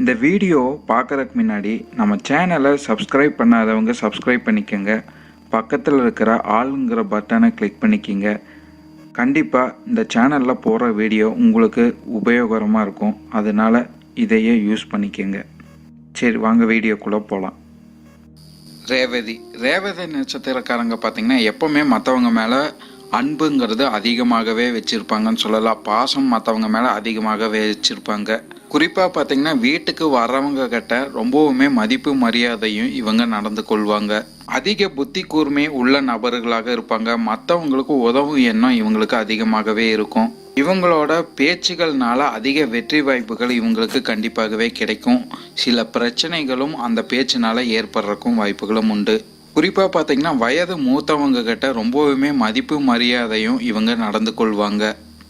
இந்த வீடியோ பார்க்கறதுக்கு முன்னாடி நம்ம சேனலை சப்ஸ்கிரைப் பண்ணாதவங்க சப்ஸ்கிரைப் பண்ணிக்கோங்க. பக்கத்தில் இருக்கிற ஆளுங்கிற பட்டனை கிளிக் பண்ணிக்கிங்க. கண்டிப்பாக இந்த சேனலில் போகிற வீடியோ உங்களுக்கு உபயோகரமாக இருக்கும். அதனால் இதையே யூஸ் பண்ணிக்கோங்க. சரி வாங்க வீடியோக்குள்ளே போகலாம் ரேவதி. ரேவதி நட்சத்திரக்காரங்க பார்த்தீங்கன்னா எப்போவுமே மற்றவங்க மேலே அன்புங்கிறது அதிகமாகவே வச்சுருப்பாங்கன்னு சொல்லலாம். பாசம் மற்றவங்க மேலே அதிகமாகவே வச்சுருப்பாங்க. குறிப்பாக பார்த்தீங்கன்னா வீட்டுக்கு வரவங்க கிட்ட ரொம்பவுமே மதிப்பு மரியாதையும் இவங்க நடந்து கொள்வாங்க. அதிக புத்தி கூர்மை உள்ள நபர்களாக இருப்பாங்க. மற்றவங்களுக்கு உதவும் எண்ணம் இவங்களுக்கு அதிகமாகவே இருக்கும். இவங்களோட பேச்சுகள்னால அதிக வெற்றி வாய்ப்புகள் இவங்களுக்கு கண்டிப்பாகவே கிடைக்கும். சில பிரச்சனைகளும் அந்த பேச்சினால ஏற்படுறக்கும் வாய்ப்புகளும் உண்டு. குறிப்பாக பார்த்தீங்கன்னா வயது மூத்தவங்க கிட்ட ரொம்பவுமே மதிப்பு மரியாதையும் இவங்க நடந்து கொள்வாங்க.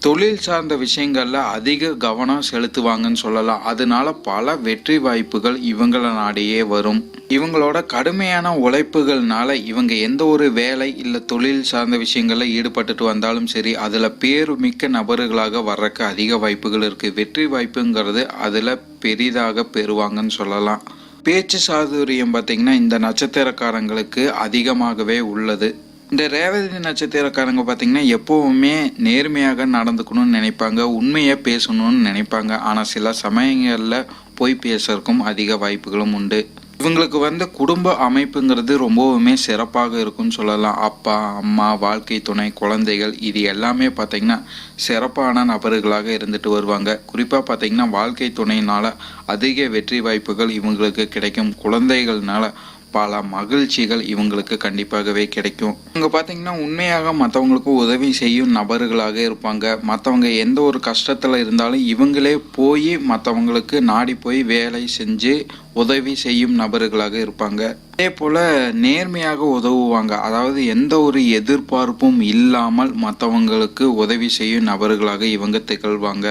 தொழில் சார்ந்த விஷயங்களில் அதிக கவனம் செலுத்துவாங்கன்னு சொல்லலாம். அதனால பல வெற்றி வாய்ப்புகள் இவங்கள நாடியே வரும். இவங்களோட கடுமையான உழைப்புகள்னால இவங்க எந்த ஒரு வேலை இல்லை தொழில் சார்ந்த விஷயங்களில் ஈடுபட்டுட்டு வந்தாலும் சரி அதில் பேருமிக்க நபர்களாக வர்றக்கு அதிக வாய்ப்புகள் இருக்குது வெற்றி வாய்ப்புங்கிறது அதில் பெரிதாக பெறுவாங்கன்னு சொல்லலாம். பேச்சு சாதுரியம் பார்த்திங்கன்னா இந்த நட்சத்திரக்காரங்களுக்கு அதிகமாகவே உள்ளது. இந்த ரேவதி நட்சத்திரக்காரங்க பார்த்தீங்கன்னா எப்போவுமே நேர்மையாக நடந்துக்கணும்னு நினைப்பாங்க உண்மையாக பேசணும்னு நினைப்பாங்க. ஆனால் சில சமயங்களில் போய் பேசுறதுக்கும் அதிக வாய்ப்புகளும் உண்டு. இவங்களுக்கு வந்து குடும்ப அமைப்புங்கிறது ரொம்பவுமே சிறப்பாக இருக்கும்னு சொல்லலாம். அப்பா அம்மா வாழ்க்கை துணை குழந்தைகள் இது எல்லாமே பார்த்திங்கன்னா சிறப்பான நபர்களாக இருந்துட்டு வருவாங்க. குறிப்பாக பார்த்திங்கன்னா வாழ்க்கை துணையினால் அதிக வெற்றி வாய்ப்புகள் இவங்களுக்கு கிடைக்கும். குழந்தைகள்னால பல மகிழ்ச்சிகள் இவங்களுக்கு கண்டிப்பாகவே கிடைக்கும். இவங்க பார்த்தீங்கன்னா உண்மையாக மற்றவங்களுக்கு உதவி செய்யும் நபர்களாக இருப்பாங்க. மற்றவங்க எந்த ஒரு கஷ்டத்தில் இருந்தாலும் இவங்களே போய் மற்றவங்களுக்கு நாடி போய் வேலை செஞ்சு உதவி செய்யும் நபர்களாக இருப்பாங்க. அதே போல் நேர்மையாக உதவுவாங்க. அதாவது எந்த ஒரு எதிர்பார்ப்பும் இல்லாமல் மற்றவங்களுக்கு உதவி செய்யும் நபர்களாக இவங்க திகழ்வாங்க.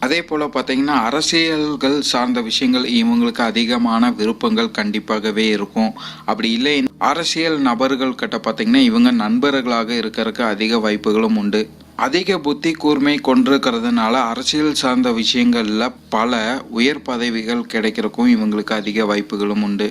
அதே போல் பார்த்தீங்கன்னா அரசியல்கள் சார்ந்த விஷயங்கள் இவங்களுக்கு அதிகமான விருப்பங்கள் கண்டிப்பாகவே இருக்கும். அப்படி இல்லை அரசியல் நபர்கள் கிட்ட பார்த்தீங்கன்னா இவங்க நண்பர்களாக இருக்கிறதுக்கு அதிக வாய்ப்புகளும் உண்டு. அதிக புத்தி கூர்மை கொண்டிருக்கிறதுனால அரசியல் சார்ந்த விஷயங்களில் பல உயர் பதவிகள் கிடைக்கிறக்கும் இவங்களுக்கு அதிக வாய்ப்புகளும் உண்டு.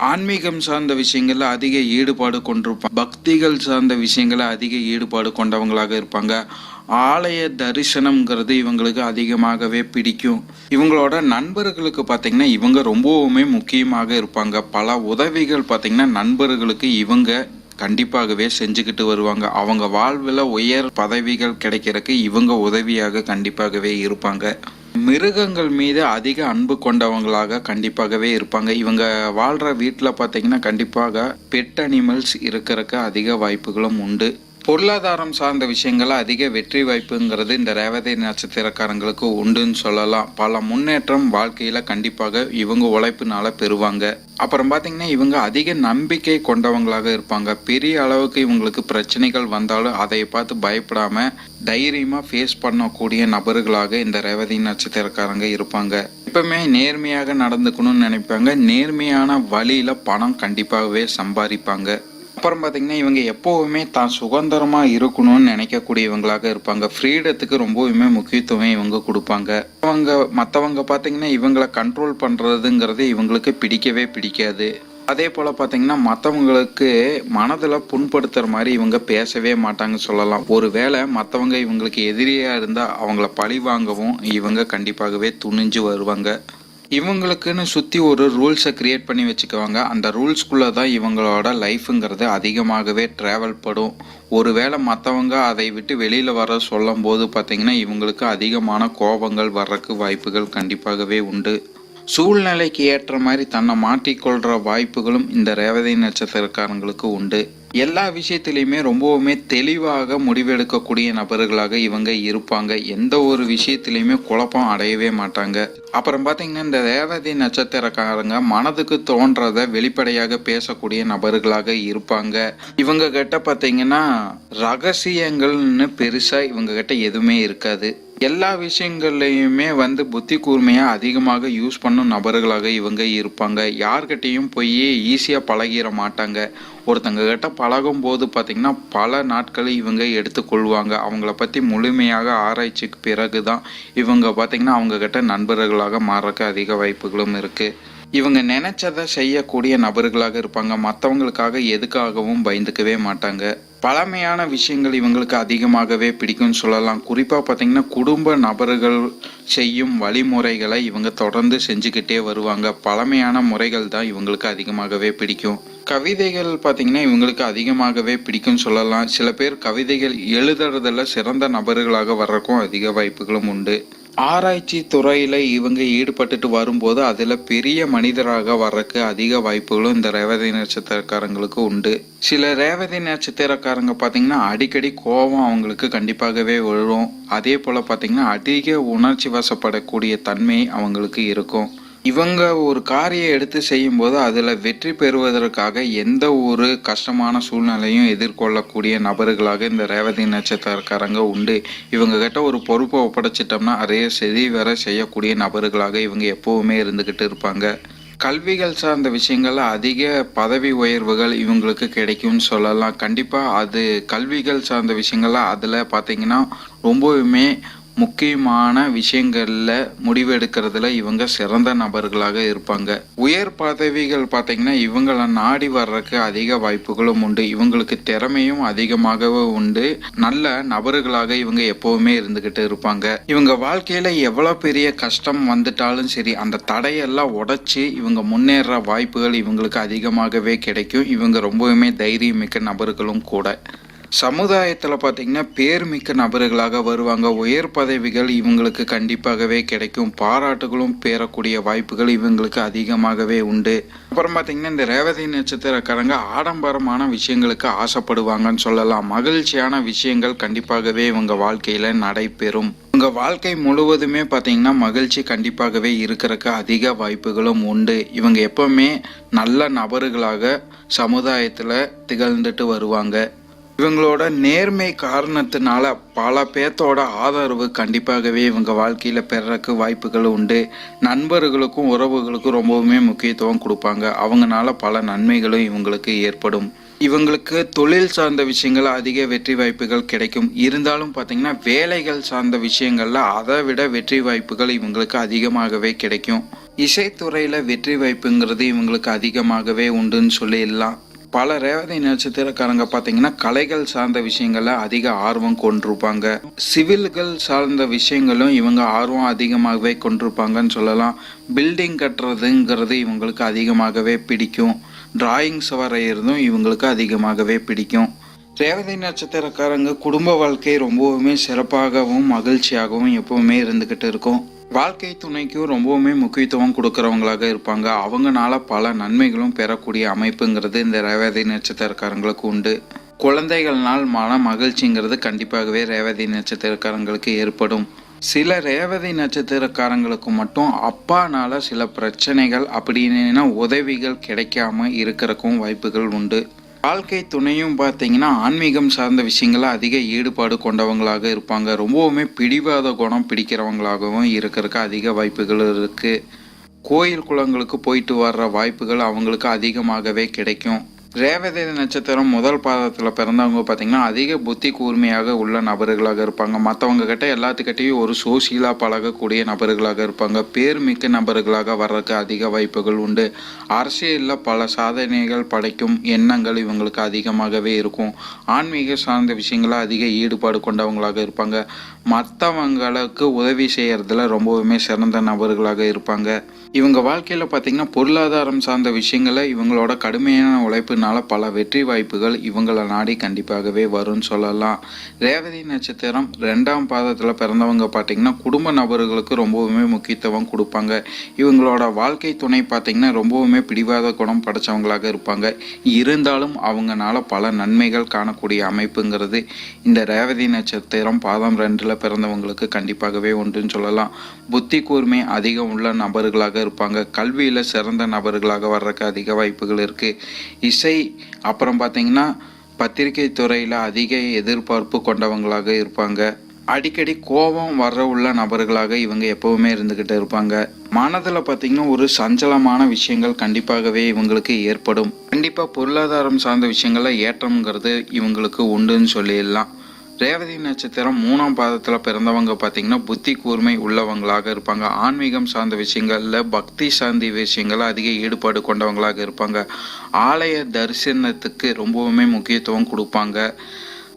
ஆன்மீகம் சார்ந்த விஷயங்களில் அதிக ஈடுபாடு கொண்டிருப்பாங்க. பக்திகள் சார்ந்த விஷயங்கள அதிக ஈடுபாடு கொண்டவங்களாக இருப்பாங்க. ஆலய தரிசனம்ங்கிறது இவங்களுக்கு அதிகமாகவே பிடிக்கும். இவங்களோட நண்பர்களுக்கு பார்த்திங்கன்னா இவங்க ரொம்பவுமே முக்கியமாக இருப்பாங்க. பல உதவிகள் பார்த்திங்கன்னா நண்பர்களுக்கு இவங்க கண்டிப்பாகவே செஞ்சுக்கிட்டு வருவாங்க. அவங்க வாழ்வில் உயர் பதவிகள் கிடைக்கிறதுக்கு இவங்க உதவியாக கண்டிப்பாகவே இருப்பாங்க. மிருகங்கள் மீது அதிக அன்பு கொண்டவங்களாக கண்டிப்பாகவே இருப்பாங்க. இவங்க வாழ்கிற வீட்டில் பார்த்தீங்கன்னா கண்டிப்பாக பெட் அனிமல்ஸ் இருக்கிறக்க அதிக வாய்ப்புகளும் உண்டு. பொருளாதாரம் சார்ந்த விஷயங்கள் அதிக வெற்றி வாய்ப்புங்கிறது இந்த ரேவதி நட்சத்திரக்காரங்களுக்கு உண்டுன்னு சொல்லலாம். பல முன்னேற்றம் வாழ்க்கையில் கண்டிப்பாக இவங்க உழைப்புனால பெறுவாங்க. அப்புறம் பார்த்தீங்கன்னா இவங்க அதிக நம்பிக்கை கொண்டவங்களாக இருப்பாங்க. பெரிய அளவுக்கு இவங்களுக்கு பிரச்சனைகள் வந்தாலும் அதை பார்த்து பயப்படாமல் தைரியமாக ஃபேஸ் பண்ணக்கூடிய நபர்களாக இந்த ரேவதி நட்சத்திரக்காரங்க இருப்பாங்க. எப்பவுமே நேர்மையாக நடந்துக்கணும்னு நினைப்பாங்க. நேர்மையான வழியில் பணம் கண்டிப்பாகவே சம்பாதிப்பாங்க. அப்புறம் பார்த்தீங்கன்னா இவங்க எப்போவுமே தான் சுதந்திரமாக இருக்கணும்னு நினைக்கக்கூடியவங்களாக இருப்பாங்க. ஃப்ரீடத்துக்கு ரொம்பவுமே முக்கியத்துவம் இவங்க கொடுப்பாங்க. அவங்க மற்றவங்க பார்த்தீங்கன்னா இவங்களை கண்ட்ரோல் பண்ணுறதுங்கிறது இவங்களுக்கு பிடிக்கவே பிடிக்காது. அதே போல் பார்த்தீங்கன்னா மற்றவங்களுக்கு மனதில் புண்படுத்துகிற மாதிரி இவங்க பேசவே மாட்டாங்க சொல்லலாம். ஒரு வேளை மற்றவங்க இவங்களுக்கு எதிரியாக இருந்தால் அவங்கள பழி வாங்கவும் இவங்க கண்டிப்பாகவே துணிஞ்சு வருவாங்க. இவங்களுக்குன்னு சுற்றி ஒரு ரூல்ஸை க்ரியேட் பண்ணி வச்சுக்குவாங்க. அந்த ரூல்ஸ்குள்ளே தான் இவங்களோட லைஃபுங்கிறது அதிகமாகவே ட்ராவல் படும். ஒருவேளை மற்றவங்க அதை விட்டு வெளியில் வர சொல்லும் போது பார்த்திங்கன்னா இவங்களுக்கு அதிகமான கோபங்கள் வர்றதுக்கு வாய்ப்புகள் கண்டிப்பாகவே உண்டு. சூழ்நிலைக்கு ஏற்ற மாதிரி தன்னை மாற்றிக்கொள்கிற வாய்ப்புகளும் இந்த ரேவதி நட்சத்திரக்காரங்களுக்கு உண்டு. எல்லா விஷயத்திலையுமே ரொம்பவுமே தெளிவாக முடிவெடுக்கக்கூடிய நபர்களாக இவங்க இருப்பாங்க. எந்த ஒரு விஷயத்திலையுமே குழப்பம் அடையவே மாட்டாங்க. அப்புறம் பார்த்தீங்கன்னா இந்த ரேவதி நட்சத்திரக்காரங்க மனதுக்கு தோன்றதை வெளிப்படையாக பேசக்கூடிய நபர்களாக இருப்பாங்க. இவங்க கிட்ட பார்த்தீங்கன்னா ரகசியங்கள்னு பெருசாக இவங்க கிட்ட எதுவுமே இருக்காது. எல்லா விஷயங்கள்லையுமே வந்து புத்தி கூர்மையாக அதிகமாக யூஸ் பண்ணும் நபர்களாக இவங்க இருப்பாங்க. யார்கிட்டையும் போய் ஈஸியாக பழகிட மாட்டாங்க. ஒருத்தங்க கிட்ட பழகும் போது பார்த்திங்கன்னா பல நாட்களை இவங்க எடுத்துக்கொள்வாங்க அவங்கள பற்றி முழுமையாக ஆராய்ச்சிக்கு பிறகு தான் இவங்க பார்த்திங்கன்னா அவங்கக்கிட்ட நண்பர்களாக மாறக்க அதிக வாய்ப்புகளும் இருக்குது இவங்க நினைச்சதை செய்யக்கூடிய நபர்களாக இருப்பாங்க. மற்றவங்களுக்காக எதுக்காகவும் பயந்துக்கவே மாட்டாங்க. பழமையான விஷயங்கள் இவங்களுக்கு அதிகமாகவே பிடிக்கும்னு சொல்லலாம். குறிப்பாக பார்த்தீங்கன்னா குடும்ப நபர்கள் செய்யும் வழிமுறைகளை இவங்க தொடர்ந்து செஞ்சுக்கிட்டே வருவாங்க. பழமையான முறைகள் தான் இவங்களுக்கு அதிகமாகவே பிடிக்கும். கவிதைகள் பார்த்தீங்கன்னா இவங்களுக்கு அதிகமாகவே பிடிக்கும்னு சொல்லலாம். சில பேர் கவிதைகள் எழுதுறதில் சிறந்த நபர்களாக வர்றக்கும் அதிக வாய்ப்புகளும் உண்டு. ஆராய்ச்சி துறையில் இவங்க ஈடுபட்டுட்டு வரும்போது அதில் பெரிய மனிதராக வர்றதுக்கு அதிக வாய்ப்புகளும் இந்த ரேவதி நட்சத்திரக்காரங்களுக்கு உண்டு. சில ரேவதி நட்சத்திரக்காரங்க பார்த்தீங்கன்னா அடிக்கடி கோபம் அவங்களுக்கு கண்டிப்பாகவே விழும் அதே போல் பார்த்தீங்கன்னா அதிக உணர்ச்சி வசப்படக்கூடிய தன்மை அவங்களுக்கு இருக்கும். இவங்க ஒரு காரியம் எடுத்து செய்யும்போது அதில் வெற்றி பெறுவதற்காக எந்த ஒரு கஷ்டமான சூழ்நிலையும் எதிர்கொள்ளக்கூடிய நபர்களாக இந்த ரேவதி நட்சத்திரக்காரங்க உண்டு. இவங்க கிட்ட ஒரு பொறுப்பை ஒப்படைச்சிட்டோம்னா அதைய செதி வர செய்யக்கூடிய நபர்களாக இவங்க எப்போவுமே இருந்துக்கிட்டு இருப்பாங்க. கல்விகள் சார்ந்த விஷயங்கள் அதிக பதவி உயர்வுகள் இவங்களுக்கு கிடைக்கும்னு சொல்லலாம். கண்டிப்பாக அது கல்விகள் சார்ந்த விஷயங்கள்லாம் அதில் பார்த்தீங்கன்னா ரொம்பவுமே முக்கியமான விஷயங்களில் முடிவெடுக்கிறதுல இவங்க சிறந்த நபர்களாக இருப்பாங்க. உயர் பதவிகள் பார்த்தீங்கன்னா இவங்கள நாடி வர்றதுக்கு அதிக வாய்ப்புகளும் உண்டு. இவங்களுக்கு திறமையும் அதிகமாகவே உண்டு. நல்ல நபர்களாக இவங்க எப்பவுமே இருந்துகிட்டு இருப்பாங்க. இவங்க வாழ்க்கையில எவ்வளோ பெரிய கஷ்டம் வந்துட்டாலும் சரி அந்த தடையெல்லாம் உடைச்சி இவங்க முன்னேற வாய்ப்புகள் இவங்களுக்கு அதிகமாகவே கிடைக்கும். இவங்க ரொம்பவுமே தைரியமிக்க நபர்களும் கூட. சமுதாயத்தில் பார்த்தீங்கன்னா பேர்மிக்க நபர்களாக வருவாங்க. உயர் பதவிகள் இவங்களுக்கு கண்டிப்பாகவே கிடைக்கும். பாராட்டுகளும் பெறக்கூடிய வாய்ப்புகள் இவங்களுக்கு அதிகமாகவே உண்டு. அப்புறம் பார்த்தீங்கன்னா இந்த ரேவதி நட்சத்திரக்காரங்க ஆடம்பரமான விஷயங்களுக்கு ஆசைப்படுவாங்கன்னு சொல்லலாம். மகிழ்ச்சியான விஷயங்கள் கண்டிப்பாகவே இவங்க வாழ்க்கையில் நடைபெறும். உங்கள் வாழ்க்கை முழுவதுமே பார்த்தீங்கன்னா மகிழ்ச்சி கண்டிப்பாகவே இருக்கிறக்கு அதிக வாய்ப்புகளும் உண்டு. இவங்க எப்பவுமே நல்ல நபர்களாக சமுதாயத்தில் திகழ்ந்துட்டு வருவாங்க. இவங்களோட நேர்மை காரணத்தினால பல பேர்த்தோட ஆதரவு கண்டிப்பாகவே இவங்க வாழ்க்கையில் பெறக்கு வாய்ப்புகள் உண்டு. நண்பர்களுக்கும் உறவுகளுக்கும் ரொம்பவுமே முக்கியத்துவம் கொடுப்பாங்க. அவங்கனால பல நன்மைகளும் இவங்களுக்கு ஏற்படும். இவங்களுக்கு தொழில் சார்ந்த விஷயங்கள் அதிக வெற்றி வாய்ப்புகள் கிடைக்கும். இருந்தாலும் பார்த்தீங்கன்னா வேலைகள் சார்ந்த விஷயங்கள்ல அதை விட வெற்றி வாய்ப்புகள் இவங்களுக்கு அதிகமாகவே கிடைக்கும். இசைத்துறையில் வெற்றி வாய்ப்புங்கிறது இவங்களுக்கு அதிகமாகவே உண்டுன்னு சொல்லிடலாம். பல ரேவதி நட்சத்திரக்காரங்க பார்த்தீங்கன்னா கலைகள் சார்ந்த விஷயங்கள அதிக ஆர்வம் கொண்டிருப்பாங்க. சிவில்கள் சார்ந்த விஷயங்களும் இவங்க ஆர்வம் அதிகமாகவே கொண்டிருப்பாங்கன்னு சொல்லலாம். பில்டிங் கட்டுறதுங்கிறது இவங்களுக்கு அதிகமாகவே பிடிக்கும். டிராயிங்ஸ் வரைகிறதும் இவங்களுக்கு அதிகமாகவே பிடிக்கும். ரேவதி நட்சத்திரக்காரங்க குடும்ப வாழ்க்கை ரொம்பவுமே சிறப்பாகவும் மகிழ்ச்சியாகவும் எப்பவுமே இருந்துக்கிட்டு இருக்கும். வாழ்க்கை துணைக்கும் ரொம்பவுமே முக்கியத்துவம் கொடுக்குறவங்களாக இருப்பாங்க. அவங்கனால பல நன்மைகளும் பெறக்கூடிய அமைப்புங்கிறது இந்த ரேவதி நட்சத்திரக்காரங்களுக்கு உண்டு. குழந்தைகள்னால் மன மகிழ்ச்சிங்கிறது கண்டிப்பாகவே ரேவதி நட்சத்திரக்காரங்களுக்கு ஏற்படும். சில ரேவதி நட்சத்திரக்காரங்களுக்கு மட்டும் அப்பானால சில பிரச்சனைகள் அப்படின்னா உதவிகள் கிடைக்காம இருக்கிறக்கும் வாய்ப்புகள் உண்டு. வாழ்க்கை துணையும் பார்த்தீங்கன்னா ஆன்மீகம் சார்ந்த விஷயங்களில் அதிக ஈடுபாடு கொண்டவங்களாக இருப்பாங்க. ரொம்பவுமே பிடிவாத குணம் பிடிக்கிறவங்களாகவும் இருக்கிறதுக்கு அதிக வாய்ப்புகள் இருக்குது கோயில் குளங்களுக்கு போயிட்டு வர்ற வாய்ப்புகள் அவங்களுக்கு அதிகமாகவே கிடைக்கும். ரேவதி நட்சத்திரம் முதல் பாதத்தில் பிறந்தவங்க பார்த்தீங்கன்னா அதிக புத்தி கூர்மையாக உள்ள நபர்களாக இருப்பாங்க. மற்றவங்க கிட்ட எல்லாத்துக்கிட்டையும் ஒரு சோசியலாக பழகக்கூடிய நபர்களாக இருப்பாங்க. பேர் மிக்க நபர்களாக வர்றதுக்கு அதிக வாய்ப்புகள் உண்டு. அரசியலில் பல சாதனைகள் படைக்கும் எண்ணங்கள் இவங்களுக்கு அதிகமாகவே இருக்கும். ஆன்மீக சார்ந்த விஷயங்களை அதிக ஈடுபாடு கொண்டவங்களாக இருப்பாங்க. மற்றவங்களுக்கு உதவி செய்கிறதுல ரொம்பவுமே சிறந்த நபர்களாக இருப்பாங்க. இவங்க வாழ்க்கையில் பார்த்தீங்கன்னா பொருளாதாரம் சார்ந்த விஷயங்களை இவங்களோட கடுமையான இதனால் பல வெற்றி வாய்ப்புகள் இவங்களை நாடி கண்டிப்பாகவே வரும்னு சொல்லலாம். ரேவதி நட்சத்திரம் ரெண்டாம் பாதத்தில் பிறந்தவங்க பார்த்திங்கன்னா குடும்ப நபர்களுக்கு ரொம்பவுமே முக்கியத்துவம் கொடுப்பாங்க. இவங்களோட வாழ்க்கை துணை பார்த்திங்கன்னா ரொம்பவுமே பிடிவாத குணம் படைச்சவங்களாக இருப்பாங்க. இருந்தாலும் அவங்கனால பல நன்மைகள் காணக்கூடிய அமைப்புங்கிறது இந்த ரேவதி நட்சத்திரம் பாதம் ரெண்டில் பிறந்தவங்களுக்கு கண்டிப்பாகவே உண்டுன்னு சொல்லலாம். புத்தி கூர்மை அதிகம் உள்ள நபர்களாக இருப்பாங்க. கல்வியில் சிறந்த நபர்களாக வர்றதுக்கு அதிக வாய்ப்புகள் இருக்குது இசை அப்புறம் பார்த்தீங்கன்னா பத்திரிகை துறையில் அதிக எதிர்பார்ப்பு கொண்டவங்களாக இருப்பாங்க. அடிக்கடி கோபம் வர உள்ள நபர்களாக இவங்க எப்பவுமே இருந்துக்கிட்டு இருப்பாங்க. மனதில் பார்த்தீங்கன்னா ஒரு சஞ்சலமான விஷயங்கள் கண்டிப்பாகவே இவங்களுக்கு ஏற்படும். கண்டிப்பாக பொருளாதாரம் சார்ந்த விஷயங்களில் ஏற்றம்ங்கிறது இவங்களுக்கு உண்டுன்னு சொல்லிடலாம். ரேவதி நட்சத்திரம் மூணாம் பாதத்தில் பிறந்தவங்க பார்த்தீங்கன்னா புத்தி கூர்மை உள்ளவங்களாக இருப்பாங்க. ஆன்மீகம் சார்ந்த விஷயங்களில் பக்தி சார்ந்த விஷயங்களில் அதிக ஈடுபாடு கொண்டவங்களாக இருப்பாங்க. ஆலய தரிசனத்துக்கு ரொம்பவுமே முக்கியத்துவம் கொடுப்பாங்க.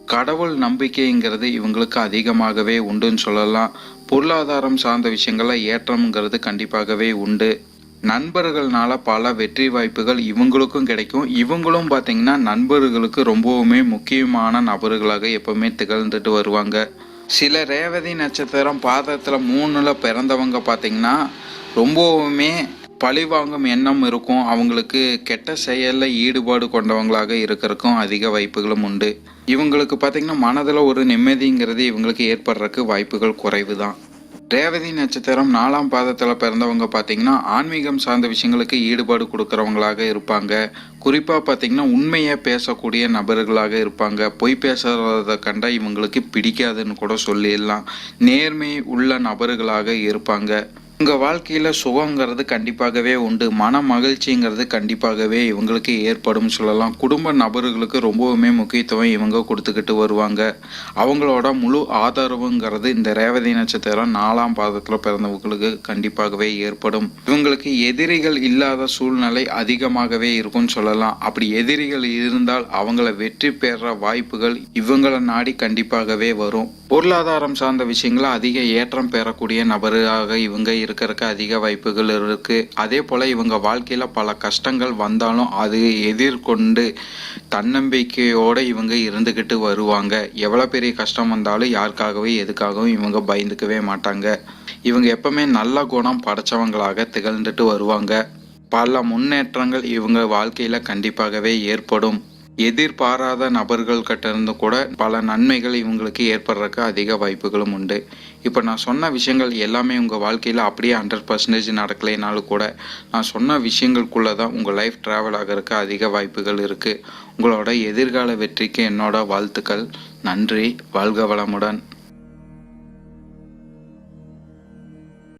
கடவுள் நம்பிக்கைங்கிறது இவங்களுக்கு அதிகமாகவே உண்டுன்னு சொல்லலாம். பொருளாதாரம் சார்ந்த விஷயங்களில் ஏற்றம்ங்கிறது கண்டிப்பாகவே உண்டு. நண்பர்கள்னால பல வெற்றி வாய்ப்புகள் இவங்களுக்கும் கிடைக்கும். இவங்களும் பார்த்தீங்கன்னா நண்பர்களுக்கு ரொம்பவுமே முக்கியமான நபர்களாக எப்பவுமே திகழ்ந்துட்டு வருவாங்க. சில ரேவதி நட்சத்திரம் பாதத்தில் மூணில் பிறந்தவங்க பார்த்தீங்கன்னா ரொம்பவுமே பழிவாங்கும் எண்ணம் இருக்கும். அவங்களுக்கு கெட்ட செயலில் ஈடுபாடு கொண்டவங்களாக இருக்கிறக்கும் அதிக வாய்ப்புகளும் உண்டு. இவங்களுக்கு பார்த்தீங்கன்னா மனதில் ஒரு நிம்மதிங்கிறது இவங்களுக்கு ஏற்படுறதுக்கு வாய்ப்புகள் குறைவு தான் ரேவதி நட்சத்திரம் நாலாம் பாதத்தில் பிறந்தவங்க பார்த்தீங்கன்னா ஆன்மீகம் சார்ந்த விஷயங்களுக்கு ஈடுபாடு கொடுக்குறவங்களாக இருப்பாங்க. குறிப்பாக பார்த்தீங்கன்னா உண்மையை பேசக்கூடிய நபர்களாக இருப்பாங்க. பொய் பேசுறத கண்டால் இவங்களுக்கு பிடிக்காதுன்னு கூட சொல்லிடலாம். நேர்மை உள்ள நபர்களாக இருப்பாங்க. உங்கள் வாழ்க்கையில் சுகங்கிறது கண்டிப்பாகவே உண்டு மன மகிழ்ச்சிங்கிறது கண்டிப்பாகவே இவங்களுக்கு ஏற்படும் சொல்லலாம். குடும்ப நபர்களுக்கு ரொம்பவுமே முக்கியத்துவம் இவங்க கொடுத்துக்கிட்டு வருவாங்க. அவங்களோட முழு ஆதரவுங்கிறது இந்த ரேவதி நட்சத்திரம் நாலாம் பாதத்தில் பிறந்தவங்களுக்கு கண்டிப்பாகவே ஏற்படும். இவங்களுக்கு எதிரிகள் இல்லாத சூழ்நிலை அதிகமாகவே இருக்கும்னு சொல்லலாம். அப்படி எதிரிகள் இருந்தால் அவங்கள வெற்றி பெற வாய்ப்புகள் இவங்களை நாடி கண்டிப்பாகவே வரும். பொருளாதாரம் சார்ந்த விஷயங்கள அதிக ஏற்றம் பெறக்கூடிய நபராக இவங்க இருக்கிறதுக்கு அதிக வாய்ப்புகள் இருக்கு. அதே போல இவங்க வாழ்க்கையில பல கஷ்டங்கள் வந்தாலும் அது எதிர்கொண்டு தன்னம்பிக்கையோட இவங்க இருந்துக்கிட்டு வருவாங்க. எவ்வளோ பெரிய கஷ்டம் வந்தாலும் யாருக்காகவே எதுக்காகவும் இவங்க பயந்துக்கவே மாட்டாங்க. இவங்க எப்பவுமே நல்ல குணம் படைச்சவங்களாக திகழ்ந்துட்டு வருவாங்க. பல முன்னேற்றங்கள் இவங்க வாழ்க்கையில கண்டிப்பாகவே ஏற்படும். எதிர்பாராத நபர்கள் கிட்ட இருந்து கூட பல நன்மைகள் இவங்களுக்கு ஏற்படுறதுக்கு அதிக வாய்ப்புகளும் உண்டு. இப்போ நான் சொன்ன விஷயங்கள் எல்லாமே உங்கள் வாழ்க்கையில் அப்படியே ஹண்ட்ரட் பர்சன்டேஜ் நடக்கலைனாலும் கூட நான் சொன்ன விஷயங்களுக்குள்ளே தான் உங்கள் லைஃப் ட்ராவல் ஆகிறதுக்கு அதிக வாய்ப்புகள் இருக்குது உங்களோட எதிர்கால வெற்றிக்கு என்னோட வாழ்த்துக்கள். நன்றி. வாழ்க வளமுடன்.